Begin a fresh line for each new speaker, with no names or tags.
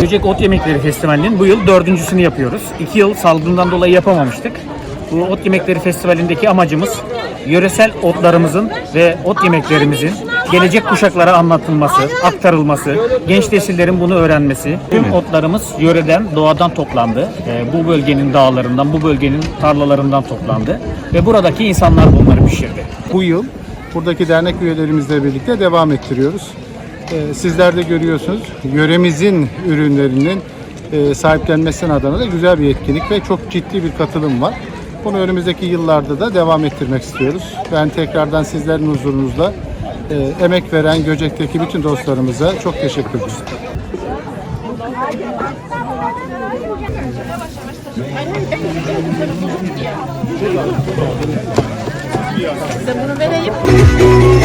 Göcek Ot Yemekleri Festivali'nin bu yıl dördüncüsünü yapıyoruz. İki yıl salgından dolayı yapamamıştık. Bu Ot Yemekleri Festivali'ndeki amacımız yöresel otlarımızın ve ot yemeklerimizin gelecek kuşaklara anlatılması, aktarılması, genç nesillerin bunu öğrenmesi. Tüm otlarımız yöreden, doğadan toplandı. Ee, bu bölgenin dağlarından, bu bölgenin tarlalarından toplandı. Ve buradaki insanlar bunları pişirdi.
Bu yıl buradaki dernek üyelerimizle birlikte devam ettiriyoruz. Ee, Sizler de görüyorsunuz yöremizin ürünlerinin e, sahiplenmesinin adına da güzel bir etkinlik ve çok ciddi bir katılım var. Bunu önümüzdeki yıllarda da devam ettirmek istiyoruz. Ben tekrardan sizlerin huzurunuzda e, emek veren Göcek'teki bütün dostlarımıza çok teşekkür ederim.
Size bunu vereyim.